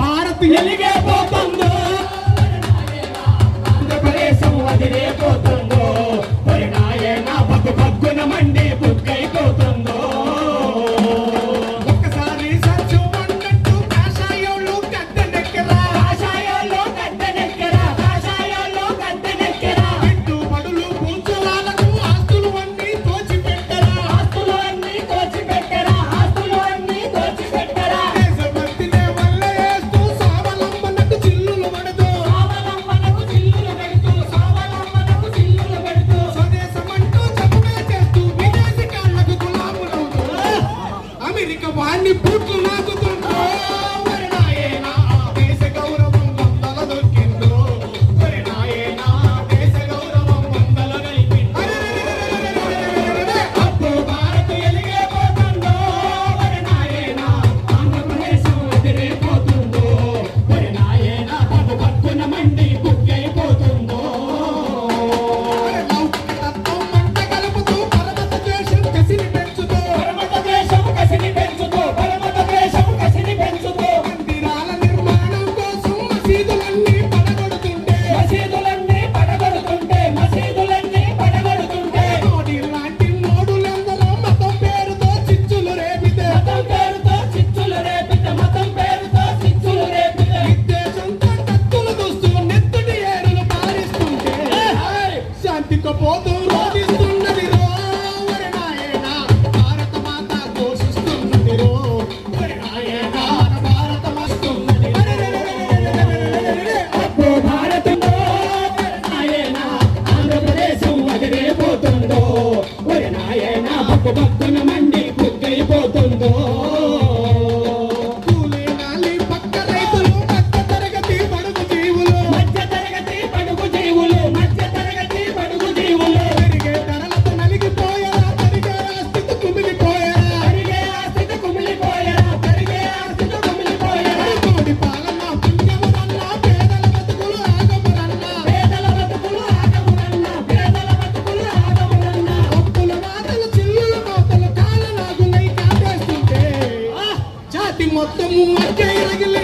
భారత్ ఎలిగే పోతుందో. ఆంధ్రప్రదేశం వదిలేపోతుందో అన్ని పోతూ రోధిస్తున్నది నాయనా భారత మాత పోషిస్తున్నది రో నాయనా భారతం వస్తున్నది నాయనా ఆంధ్రప్రదేశం వదిలే పోతుందో నాయనా மொத்தமும் மற்ற இலகில்